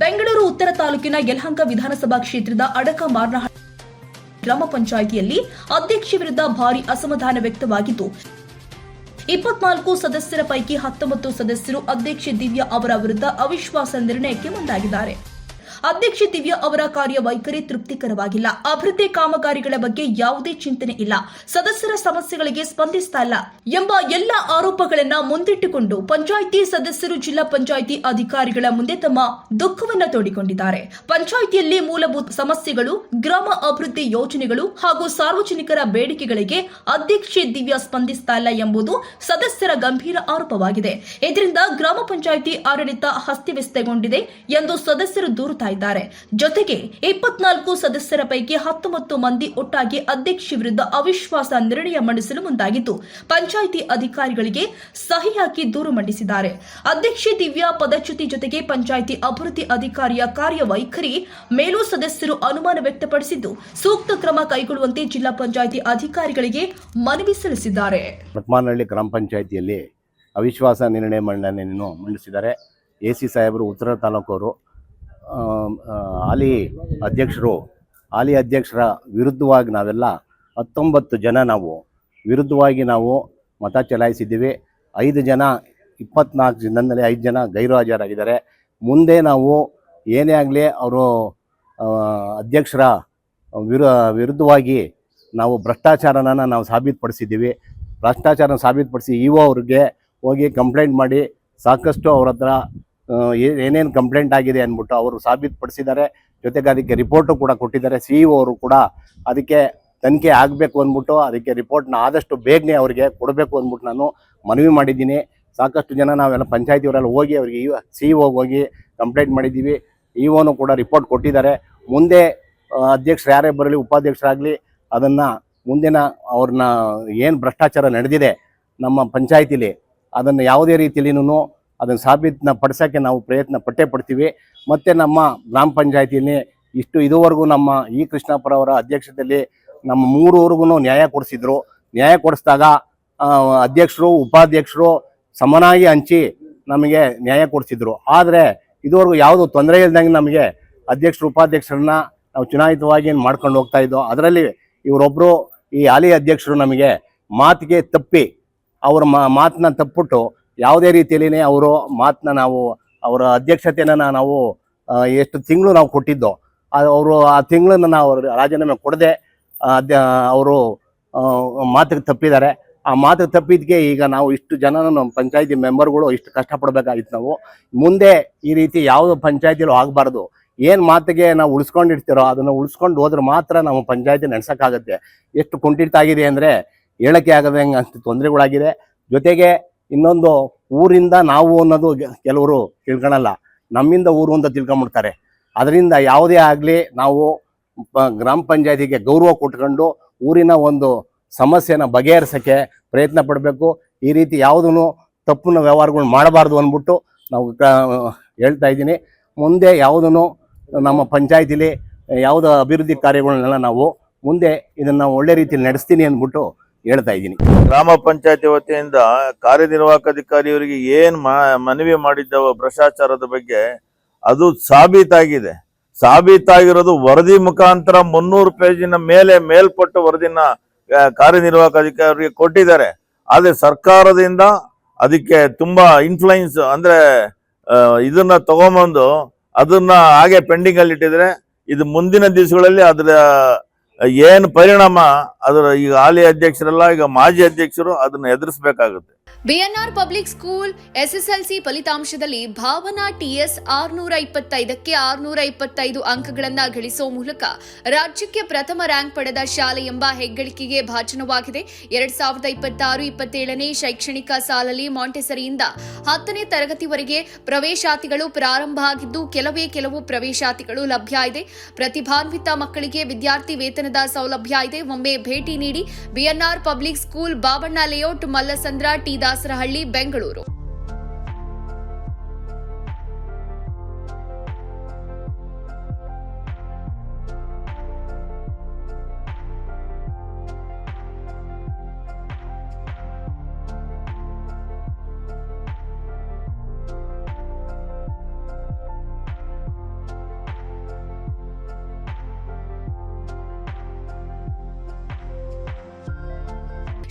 ಬೆಂಗಳೂರು ಉತ್ತರ ತಾಲೂಕಿನ ಯಲಹಂಕ ವಿಧಾನಸಭಾ ಕ್ಷೇತ್ರದ ಅಡಕ ಮಾರ್ನಹಳ್ಳಿ ಗ್ರಾಮ ಪಂಚಾಯಿತಿಯಲ್ಲಿ ಅಧ್ಯಕ್ಷ ವಿರುದ್ಧ ಭಾರಿ ಅಸಮಾಧಾನ ವ್ಯಕ್ತವಾಗಿದ್ದು, ಇಪ್ಪತ್ನಾಲ್ಕು ಸದಸ್ಯರ ಪೈಕಿ ಹತ್ತೊಂಬತ್ತು ಸದಸ್ಯರು ಅಧ್ಯಕ್ಷೆ ದಿವ್ಯಾ ಅವರ ವಿರುದ್ಧ ಅವಿಶ್ವಾಸ ನಿರ್ಣಯಕ್ಕೆ ಮುಂದಾಗಿದ್ದಾರೆ. ಅಧ್ಯಕ್ಷೆ ದಿವ್ಯಾ ಅವರ ಕಾರ್ಯವೈಖರಿ ತೃಪ್ತಿಕರವಾಗಿಲ್ಲ. ಅಭಿವೃದ್ಧಿ ಕಾಮಗಾರಿಗಳ ಬಗ್ಗೆ ಯಾವುದೇ ಚಿಂತನೆ ಇಲ್ಲ. ಸದಸ್ಯರ ಸಮಸ್ಯೆಗಳಿಗೆ ಸ್ಪಂದಿಸ್ತಾ ಇಲ್ಲ ಎಂಬ ಎಲ್ಲ ಆರೋಪಗಳನ್ನ ಮುಂದಿಟ್ಟುಕೊಂಡು ಪಂಚಾಯಿತಿ ಸದಸ್ಯರು ಜಿಲ್ಲಾ ಪಂಚಾಯಿತಿ ಅಧಿಕಾರಿಗಳ ಮುಂದೆ ತಮ್ಮ ದುಃಖವನ್ನು ತೋಡಿಕೊಂಡಿದ್ದಾರೆ. ಪಂಚಾಯಿತಿಯಲ್ಲಿ ಮೂಲಭೂತ ಸಮಸ್ಯೆಗಳು, ಗ್ರಾಮ ಅಭಿವೃದ್ಧಿ ಯೋಜನೆಗಳು ಹಾಗೂ ಸಾರ್ವಜನಿಕರ ಬೇಡಿಕೆಗಳಿಗೆ ಅಧ್ಯಕ್ಷೆ ದಿವ್ಯಾ ಸ್ಪಂದಿಸ್ತಾ ಇಲ್ಲ ಎಂಬುದು ಸದಸ್ಯರ ಗಂಭೀರ ಆರೋಪವಾಗಿದೆ. ಇದರಿಂದ ಗ್ರಾಮ ಪಂಚಾಯಿತಿ ಆಡಳಿತ ಅಸ್ತವ್ಯಸ್ತಗೊಂಡಿದೆ ಎಂದು ಸದಸ್ಯರು ದೂರುತ್ತಾ ಇದ್ದಾರೆ. ಜೊತೆಗೆ ಇಪ್ಪತ್ನಾಲ್ಕು ಸದಸ್ಯರ ಪೈಕಿ ಹತ್ತೊಂಬತ್ತು ಮಂದಿ ಒಟ್ಟಾಗಿ ಅಧ್ಯಕ್ಷ ವಿರುದ್ಧ ಅವಿಶ್ವಾಸ ನಿರ್ಣಯ ಮಂಡಿಸಲು ಮುಂದಾಗಿದ್ದು, ಪಂಚಾಯಿತಿ ಅಧಿಕಾರಿಗಳಿಗೆ ಸಹಿ ಹಾಕಿ ದೂರು ಮಂಡಿಸಿದ್ದಾರೆ. ಅಧ್ಯಕ್ಷೆ ದಿವ್ಯಾ ಪದಚ್ಯುತಿ ಜೊತೆಗೆ ಪಂಚಾಯಿತಿ ಅಭಿವೃದ್ಧಿ ಅಧಿಕಾರಿಯ ಕಾರ್ಯವೈಖರಿ ಮೇಲೂ ಸದಸ್ಯರು ಅನುಮಾನ ವ್ಯಕ್ತಪಡಿಸಿದ್ದು, ಸೂಕ್ತ ಕ್ರಮ ಕೈಗೊಳ್ಳುವಂತೆ ಜಿಲ್ಲಾ ಪಂಚಾಯಿತಿ ಅಧಿಕಾರಿಗಳಿಗೆ ಮನವಿ ಸಲ್ಲಿಸಿದ್ದಾರೆ. ಲಕ್ಮಾನಹಳ್ಳಿ ಗ್ರಾಮ ಪಂಚಾಯಿತಿಯಲ್ಲಿ ಅವಿಶ್ವಾಸ ನಿರ್ಣಯ ಮಂಡನೆಯನ್ನು ಮಂಡಿಸಿದ್ದಾರೆ. ಎ ಸಿ ಸಾಹೇಬರು, ಉತ್ತರ ತಾಲೂಕವರು ಹಾಲಿ ಅಧ್ಯಕ್ಷರು, ಹಾಲಿ ಅಧ್ಯಕ್ಷರ ವಿರುದ್ಧವಾಗಿ ನಾವೆಲ್ಲ ಹತ್ತೊಂಬತ್ತು ಜನ ನಾವು ವಿರುದ್ಧವಾಗಿ ನಾವು ಮತ ಚಲಾಯಿಸಿದ್ದೀವಿ. ಐದು ಜನ, ಇಪ್ಪತ್ನಾಲ್ಕು ಜನದಲ್ಲಿ ಐದು ಜನ ಗೈರು ಹಾಜರಾಗಿದ್ದಾರೆ ಮುಂದೆ ನಾವು ಏನೇ ಆಗಲಿ ಅವರು ಅಧ್ಯಕ್ಷರ ವಿರು, ವಿರುದ್ಧವಾಗಿ ನಾವು ಭ್ರಷ್ಟಾಚಾರನ ನಾವು ಸಾಬೀತುಪಡಿಸಿದ್ದೀವಿ. ಭ್ರಷ್ಟಾಚಾರ ಸಾಬೀತುಪಡಿಸಿ ಇ ಅವ್ರಿಗೆ ಹೋಗಿ ಕಂಪ್ಲೇಂಟ್ ಮಾಡಿ ಸಾಕಷ್ಟು ಅವ್ರ ಹತ್ರ ಏನೇನು ಕಂಪ್ಲೇಂಟ್ ಆಗಿದೆ ಅಂದ್ಬಿಟ್ಟು ಅವರು ಸಾಬೀತುಪಡಿಸಿದ್ದಾರೆ. ಜೊತೆಗೆ ಅದಕ್ಕೆ ರಿಪೋರ್ಟು ಕೂಡ ಕೊಟ್ಟಿದ್ದಾರೆ. ಸಿ ಇ ಅವರು ಕೂಡ ಅದಕ್ಕೆ ತನಿಖೆ ಆಗಬೇಕು ಅಂದ್ಬಿಟ್ಟು ಅದಕ್ಕೆ ರಿಪೋರ್ಟ್ನ ಆದಷ್ಟು ಬೇಗನೆ ಅವರಿಗೆ ಕೊಡಬೇಕು ಅಂದ್ಬಿಟ್ಟು ನಾನು ಮನವಿ ಮಾಡಿದ್ದೀನಿ. ಸಾಕಷ್ಟು ಜನ ನಾವೆಲ್ಲ ಪಂಚಾಯತಿಯವರೆಲ್ಲ ಹೋಗಿ ಅವರಿಗೆ ಸಿ ಇ ಹೋಗಿ ಕಂಪ್ಲೇಂಟ್ ಮಾಡಿದ್ದೀವಿ. ಇ ಒನು ಕೂಡ ರಿಪೋರ್ಟ್ ಕೊಟ್ಟಿದ್ದಾರೆ. ಮುಂದೆ ಅಧ್ಯಕ್ಷರು ಯಾರೇ ಬರಲಿ, ಉಪಾಧ್ಯಕ್ಷರಾಗಲಿ ಅದನ್ನು ಮುಂದಿನ ಅವ್ರನ್ನ ಏನು ಭ್ರಷ್ಟಾಚಾರ ನಡೆದಿದೆ ನಮ್ಮ ಪಂಚಾಯತಿಲಿ ಅದನ್ನು ಯಾವುದೇ ರೀತಿಯಲ್ಲಿನೂ ಅದನ್ನು ಸಾಬೀತನ್ನ ಪಡಿಸೋಕ್ಕೆ ನಾವು ಪ್ರಯತ್ನ ಪಟ್ಟೆ ಪಡ್ತೀವಿ. ಮತ್ತು ನಮ್ಮ ಗ್ರಾಮ ಪಂಚಾಯತಿಯಲ್ಲಿ ಇಷ್ಟು ಇದುವರೆಗೂ ನಮ್ಮ ಇ ಕೃಷ್ಣಪ್ಪರವರ ಅಧ್ಯಕ್ಷತೆಯಲ್ಲಿ ನಮ್ಮ ಮೂರುವರೆಗೂ ನ್ಯಾಯ ಕೊಡಿಸಿದ್ರು. ನ್ಯಾಯ ಕೊಡಿಸಿದಾಗ ಅಧ್ಯಕ್ಷರು, ಉಪಾಧ್ಯಕ್ಷರು ಸಮನಾಗಿ ಹಂಚಿ ನಮಗೆ ನ್ಯಾಯ ಕೊಡಿಸಿದ್ರು. ಆದರೆ ಇದುವರೆಗೂ ಯಾವುದು ತೊಂದರೆ ಇಲ್ದಂಗೆ ನಮಗೆ ಅಧ್ಯಕ್ಷರು, ಉಪಾಧ್ಯಕ್ಷರನ್ನ ನಾವು ಚುನಾಯಿತವಾಗಿ ಮಾಡ್ಕೊಂಡು ಹೋಗ್ತಾ ಇದ್ದೋ ಅದರಲ್ಲಿ ಇವರೊಬ್ಬರು ಈ ಹಾಲಿ ಅಧ್ಯಕ್ಷರು ನಮಗೆ ಮಾತಿಗೆ ತಪ್ಪಿ ಅವರ ಮಾತನ್ನ ತಪ್ಪಿಟ್ಟು ಯಾವುದೇ ರೀತಿಯಲ್ಲಿ ಅವರು ಮಾತನ್ನ ನಾವು, ಅವರ ಅಧ್ಯಕ್ಷತೆಯನ್ನು ನಾವು ಎಷ್ಟು ತಿಂಗಳು ನಾವು ಕೊಟ್ಟಿದ್ದೋ ಅವರು ಆ ತಿಂಗಳನ್ನು ನಾವು ರಾಜೀನಾಮೆ ಕೊಡದೆ ಅವರು ಮಾತಿಗೆ ತಪ್ಪಿದ್ದಾರೆ. ಆ ಮಾತಿಗೆ ತಪ್ಪಿದ್ದಕ್ಕೆ ಈಗ ನಾವು ಇಷ್ಟು ಜನ ನಮ್ಮ ಪಂಚಾಯತಿ ಮೆಂಬರ್ಗಳು ಇಷ್ಟು ಕಷ್ಟಪಡಬೇಕಾಗಿತ್ತು ನಾವು. ಮುಂದೆ ಈ ರೀತಿ ಯಾವುದು ಪಂಚಾಯತಿಲೂ ಆಗಬಾರ್ದು. ಏನು ಮಾತಿಗೆ ನಾವು ಉಳಿಸ್ಕೊಂಡಿರ್ತೀರೋ ಅದನ್ನು ಉಳಿಸ್ಕೊಂಡು ಹೋದ್ರೆ ಮಾತ್ರ ನಾವು ಪಂಚಾಯತಿ ನಡೆಸೋಕ್ಕಾಗತ್ತೆ. ಎಷ್ಟು ಕುಂಠಿತ ಆಗಿದೆ ಅಂದರೆ ಹೇಳಕ್ಕೆ ಆಗದಂಗೆ ತೊಂದರೆಗಳಾಗಿದೆ. ಜೊತೆಗೆ ಇನ್ನೊಂದು ಊರಿಂದ ನಾವು ಅನ್ನೋದು ಕೆಲವರು ತಿಳ್ಕೊಳಲ್ಲ. ನಮ್ಮಿಂದ ಊರು ಅಂತ ತಿಳ್ಕೊಂಬಿಡ್ತಾರೆ. ಅದರಿಂದ ಯಾವುದೇ ಆಗಲಿ ನಾವು ಗ್ರಾಮ ಪಂಚಾಯತಿಗೆ ಗೌರವ ಕೊಟ್ಕೊಂಡು ಊರಿನ ಒಂದು ಸಮಸ್ಯೆನ ಬಗೆಹರಿಸೋಕ್ಕೆ ಪ್ರಯತ್ನ ಪಡಬೇಕು. ಈ ರೀತಿ ಯಾವುದೂ ತಪ್ಪು ವ್ಯವಹಾರಗಳು ಮಾಡಬಾರ್ದು ಅಂದ್ಬಿಟ್ಟು ನಾವು ಹೇಳ್ತಾ ಇದ್ದೀನಿ. ಮುಂದೆ ಯಾವುದೂ ನಮ್ಮ ಪಂಚಾಯತಿಲಿ ಯಾವುದೋ ಅಭಿವೃದ್ಧಿ ಕಾರ್ಯಗಳನ್ನೆಲ್ಲ ನಾವು ಮುಂದೆ ಇದನ್ನು ಒಳ್ಳೆ ರೀತಿಯಲ್ಲಿ ನಡೆಸ್ತೀನಿ ಅಂದ್ಬಿಟ್ಟು ಹೇಳ್ತಾ ಇದ್ದೀನಿ. ಗ್ರಾಮ ಪಂಚಾಯತಿ ವತಿಯಿಂದ ಕಾರ್ಯನಿರ್ವಾಹಕ ಅಧಿಕಾರಿಯವರಿಗೆ ಏನ್ ಮನವಿ ಮಾಡಿದ್ದವ ಭ್ರಷ್ಟಾಚಾರದ ಬಗ್ಗೆ ಅದು ಸಾಬೀತಾಗಿದೆ. ಸಾಬೀತಾಗಿರೋದು ವರದಿ ಮುಖಾಂತರ ಮುನ್ನೂರು ಪೇಜಿನ ಮೇಲೆ ಮೇಲ್ಪಟ್ಟು ವರದಿನ ಕಾರ್ಯನಿರ್ವಾಹಕ ಅಧಿಕಾರಿಗೆ ಕೊಟ್ಟಿದ್ದಾರೆ. ಆದ್ರೆ ಸರ್ಕಾರದಿಂದ ಅದಕ್ಕೆ ತುಂಬಾ ಇನ್ಫ್ಲೂಯೆನ್ಸ್ ಅಂದ್ರೆ ಇದನ್ನ ತಗೊಂಬಂದು ಅದನ್ನ ಹಾಗೆ ಪೆಂಡಿಂಗ್ ಅಲ್ಲಿ ಇಟ್ಟಿದ್ರೆ ಇದು ಮುಂದಿನ ದಿವಸಗಳಲ್ಲಿ ಅದರ ಏನು ಪರಿಣಾಮ? ಅದರ ಈಗ ಹಾಲಿ ಅಧ್ಯಕ್ಷರಲ್ಲ, ಈಗ ಮಾಜಿ ಅಧ್ಯಕ್ಷರು ಅದನ್ನ ಎದುರಿಸಬೇಕಾಗುತ್ತೆ. B N R public school SSLC ಫಲಿತಾಂಶದಲ್ಲಿ ಭಾವನಾ ಟಿಎಸ್ ಆರ್ನೂರ ಇಪ್ಪತ್ತೈದಕ್ಕೆ ಆರ್ನೂರ ಇಪ್ಪತ್ತೈದು ಅಂಕಗಳನ್ನ ಗಳಿಸುವ ಮೂಲಕ ರಾಜ್ಯಕ್ಕೆ ಪ್ರಥಮ ರ್ಯಾಂಕ್ ಪಡೆದ ಶಾಲೆ ಎಂಬ ಹೆಗ್ಗಳಿಕೆಗೆ ಭಾಜನವಾಗಿದೆ. ಎರಡ್ ಸಾವಿರದ ಇಪ್ಪತ್ತಾರು ಇಪ್ಪತ್ತೇಳನೇ ಶೈಕ್ಷಣಿಕ ಸಾಲಲ್ಲಿ ಮಾಂಟೆಸರಿಯಿಂದ ಹತ್ತನೇ ತರಗತಿವರೆಗೆ ಪ್ರವೇಶಾತಿಗಳು ಪ್ರಾರಂಭ ಆಗಿದ್ದು, ಕೆಲವೇ ಕೆಲವು ಪ್ರವೇಶಾತಿಗಳು ಲಭ್ಯ ಇದೆ. ಪ್ರತಿಭಾನ್ವಿತ ಮಕ್ಕಳಿಗೆ ವಿದ್ಯಾರ್ಥಿ ವೇತನದ ಸೌಲಭ್ಯ ಇದೆ. ಒಮ್ಮೆ ಭೇಟಿ ನೀಡಿ BNR public school Babanna layout Mallasandra T Dasarahalli, Bengaluru.